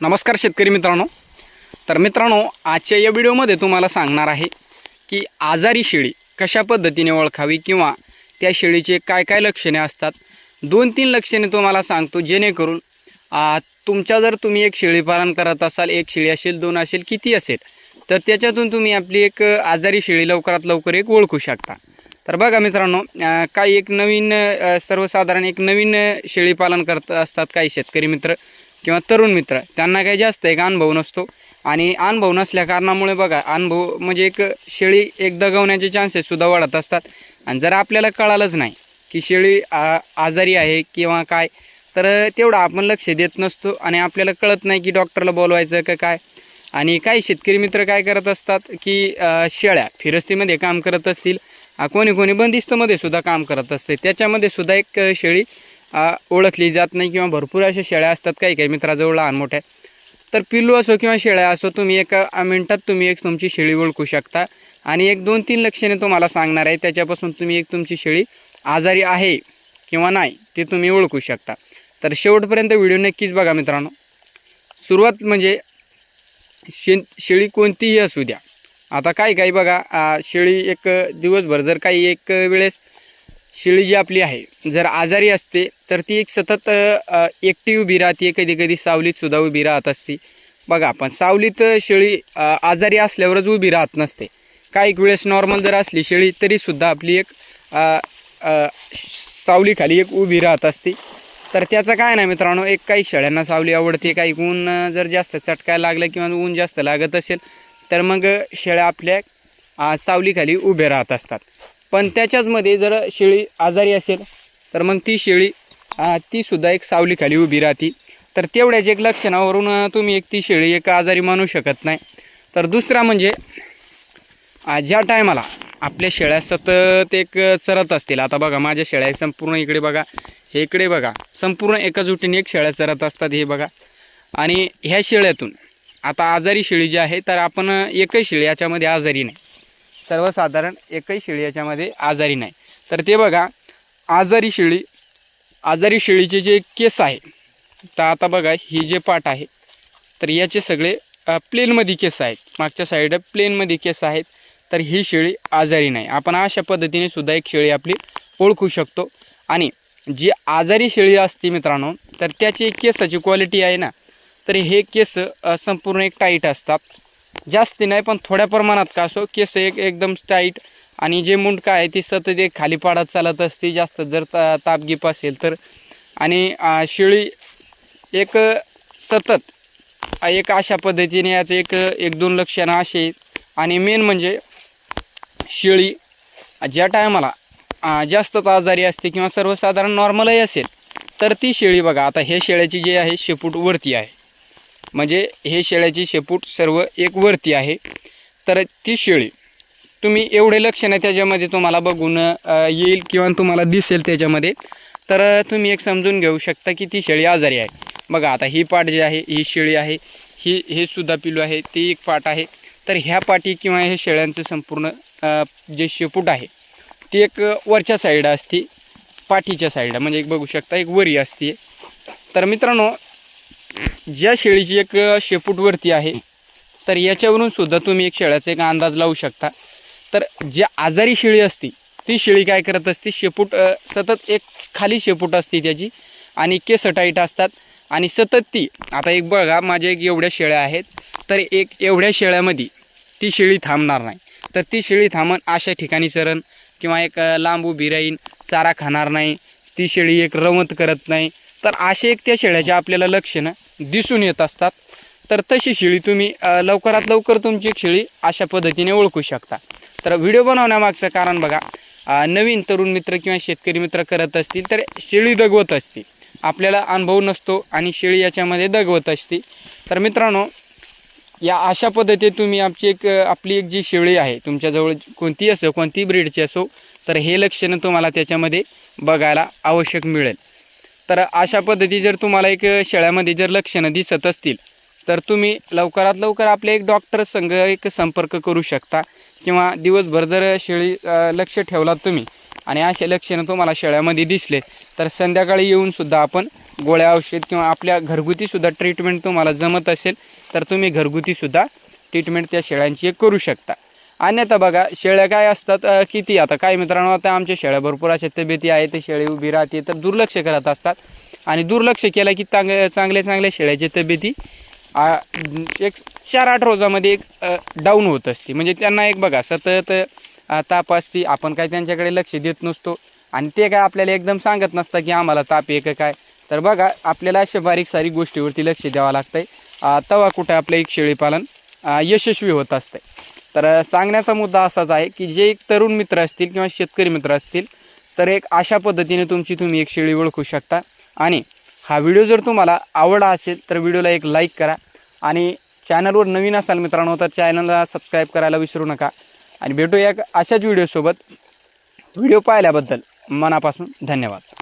नमस्कार शेतकरी मित्रांनो. तर मित्रांनो आजच्या या व्हिडिओमध्ये तुम्हाला सांगणार आहे की आजारी शेळी कशा पद्धतीने ओळखावी किंवा त्या शेळीचे काय काय लक्षणे असतात. दोन तीन लक्षणे तुम्हाला सांगतो जेणेकरून तुमच्या जर तुम्ही एक शेळी पालन करत असाल एक शेळी असेल दोन असेल किती असेल तर त्याच्यातून तुम्ही आपली एक आजारी शेळी लवकरात लवकर एक ओळखू शकता. तर बघा मित्रांनो काही एक नवीन सर्वसाधारण एक नवीन शेळीपालन शेळी पालन करत असतात काही शेतकरी मित्र. किंवा तरुण मित्र त्यांना काही जास्त एक अनुभव नसतो. आणि अनुभव नसल्या कारणामुळे बघा अनुभव म्हणजे एक शेळी एक दगवण्याचे चान्सेस सुद्धा वाढत असतात. आणि जर आपल्याला कळालंच नाही की शेळी आ, आजारी आहे किंवा काय तर तेवढं आपण लक्ष देत नसतो आणि आपल्याला कळत नाही की डॉक्टरला बोलवायचं का काय. आणि काही शेतकरी मित्र काय करत असतात की शेळ्या फिरस्तीमध्ये काम करत असतील. कोणी कोणी बंदिस्तमध्ये सुद्धा काम करत असते. त्याच्यामध्ये सुद्धा एक शेळी ओळखली जात नाही किंवा भरपूर अशा शेळ्या असतात काही काही मित्राजवळ लहान मोठ्या. तर पिल्लू असो किंवा शेळ्या असो तुम्ही एका मिनटात तुम्ही एक तुमची शेळी ओळखू शकता. आणि एक दोन तीन लक्षणे तुम्हाला सांगणार आहे त्याच्यापासून तुम्ही एक तुमची शेळी आजारी आहे किंवा नाही ते तुम्ही ओळखू शकता. तर शेवटपर्यंत व्हिडिओ नक्कीच बघा मित्रांनो. सुरुवात म्हणजे शे शेळी कोणतीही असू द्या. आता काय काही बघा शेळी एक दिवसभर जर काही एक वेळेस शेळी जी आपली आहे जर आजारी असते तर ती एक सतत एकटी उभी राहते कधी कधी सावलीत सुद्धा उभी राहत असते. बघा पण सावलीत शेळी आजारी असल्यावरच उभी राहत नसते. काही वेळेस नॉर्मल जर असली शेळी तरीसुद्धा आपली एक सावलीखाली एक उभी राहत असते. तर त्याचं काय नाही मित्रांनो एक काही शेळ्यांना सावली आवडते काही ऊन जर जास्त चटकायला लागलं किंवा ऊन जास्त लागत असेल तर मग शेळ्या आपल्या सावलीखाली उभे राहत असतात. पण त्याच्याचमध्ये जर शेळी आजारी असेल तर मग ती शेळी तीसुद्धा ती सुद्धा एक सावलीखाली उभी राहते. तर तेवढ्याच एक लक्षणावरून तुम्ही एक ती शेळी एक आजारी मानू शकत नाही. तर दुसरा म्हणजे ज्या टायमाला आपल्या शेळ्या सतत एक चरत असतील आता बघा माझ्या शेळ्या संपूर्ण इकडे बघा हे इकडे बघा संपूर्ण एका जुटीने एक शेळ्या चरत असतात हे बघा. आणि ह्या शेळ्यातून आता आजारी शेळी जी आहे तर आपण एकही शेळी याच्यामध्ये आजारी नाही. सर्वसाधारण एकही शेळी याच्यामध्ये आजारी नाही. तर ते बघा आजारी शेळी आजारी शेळीचे जे केस आहे तर आता बघा ही जे पाट आहे तर याचे सगळे प्लेनमध्ये केस आहेत. मागच्या साईड प्लेनमध्ये केस आहेत तर ही शेळी आजारी नाही. आपण अशा पद्धतीने सुद्धा एक शेळी आपली ओळखू शकतो. आणि जी आजारी शेळी असते मित्रांनो तर त्याची एक केसाची क्वालिटी आहे ना. तर हे केस संपूर्ण एक टाईट असतात. जास्ती नाही पण थोड्या प्रमाणात का असो केस एक एकदम टाईट आणि जे मुंडका आहे ती सतत एक खाली पाडत चालत असते जास्त जर ता तापगीप असेल तर. आणि शेळी एक सतत एक अशा पद्धतीने याचं एक एक दोन लक्षणं असे. आणि मेन म्हणजे शेळी ज्या टायमाला जास्तच आजारी असते किंवा सर्वसाधारण नॉर्मलही असेल तर ती शेळी बघा. आता हे शेळ्याची जी आहे शेपूट वरती आहे. म्हणजे हे शेळ्याची शेपूट सर्व एक वरती आहे. तर ती शेळी तुम्ही एवढे लक्षणं त्याच्यामध्ये तुम्हाला बघून येईल किंवा तुम्हाला दिसेल त्याच्यामध्ये. तर तुम्ही एक समजून घेऊ शकता की ती शेळी आजारी आहे. बघा आता ही पाट जी आहे ही शेळी आहे ही हे सुद्धा पिलू आहे ती एक पाट आहे. तर ह्या पाटी किंवा हे शेळ्यांचं संपूर्ण जे शेपूट आहे ती एक वरच्या साईड असते पाठीच्या साईडला म्हणजे एक बघू शकता एक वरी असते तर मित्रांनो ज्या शेळीची एक शेपूटवरती शेपूट वरती आहे तर याच्यावरून सुद्धा तुम्ही एक शेळ्याचा एक अंदाज लावू शकता. तर जी आजारी शेळी असती ती शेळी काय करत असते शेपूट सतत एक खाली शेपूट असते त्याची आणि केस टाईट असतात आणि सतत ती आता एक बघा माझ्या एक एवढ्या शेळ्या आहेत तर एक एवढ्या शेळ्यामध्ये ती शेळी थांबणार नाही. तर ती शेळी थांबन अशा ठिकाणी चरण किंवा एक लांब उभी राहीन चारा खाणार नाही ती शेळी एक रमत करत नाही तर असे एक त्या शेळ्याच्या आपल्याला लक्षणं दिसून येत असतात तर तशी शेळी तुम्ही लवकरात लवकर तुमची शेळी अशा पद्धतीने ओळखू शकता. तर व्हिडिओ बनवण्यामागचं कारण बघा नवीन तरुण मित्र किंवा शेतकरी मित्र करत असतील तर शेळी दगवत असते आपल्याला अनुभव नसतो आणि शेळी याच्यामध्ये दगवत असते तर मित्रांनो या अशा पद्धतीने तुम्ही आमची एक आपली एक जी शेळी आहे तुमच्याजवळ कोणती असो कोणती ब्रीडची असो तर हे लक्षणं तुम्हाला त्याच्यामध्ये बघायला आवश्यक मिळेल. तर अशा पद्धती जर तुम्हाला एक शेळ्यामध्ये जर लक्षणं दिसत असतील तर तुम्ही लवकरात लवकर आपले एक डॉक्टर संघ एक संपर्क करू शकता. किंवा दिवसभर जर शेळी लक्ष ठेवलात तुम्ही आणि असे लक्षणं तुम्हाला शेळ्यामध्ये दिसले तर संध्याकाळी येऊनसुद्धा आपण गोळ्या औषध किंवा आपल्या घरगुतीसुद्धा ट्रीटमेंट तुम्हाला जमत असेल तर तुम्ही घरगुतीसुद्धा ट्रीटमेंट त्या शेळ्यांची करू शकता. अन्यथा बघा शेळ्या काय असतात किती? आता काही मित्रांनो आता आमच्या शेळ्या भरपूर अशा तब्येती आहे ते शेळी उभी राहते तर दुर्लक्ष करत असतात. आणि दुर्लक्ष केलं की चांग चांगल्या चांगल्या शेळ्याची तब्येती एक चार आठ रोजामध्ये एक डाऊन होत असते. म्हणजे त्यांना एक बघा सतत ताप असते आपण काय त्यांच्याकडे लक्ष देत नसतो. आणि ते काय आपल्याला एकदम सांगत नसतं की आम्हाला ताप आहे का काय. तर बघा आपल्याला अशा बारीक सारीक गोष्टीवरती लक्ष द्यावं लागतंय. तवा तेव्हा कुठे आपलं एक शेळीपालन यशस्वी होत असतंय. तर सांगण्याचा मुद्दा असाच आहे की जे एक तरुण मित्र असतील किंवा शेतकरी मित्र असतील तर एक अशा पद्धतीने तुमची तुम्ही एक शेळी ओळखू शकता. आणि हा व्हिडिओ जर तुम्हाला आवडला असेल तर व्हिडिओला एक लाईक करा. आणि चॅनलवर नवीन असाल मित्रांनो तर चॅनलला सबस्क्राईब करायला विसरू नका. आणि भेटूया एक अशाच व्हिडिओसोबत. व्हिडिओ पाहिल्याबद्दल मनापासून धन्यवाद.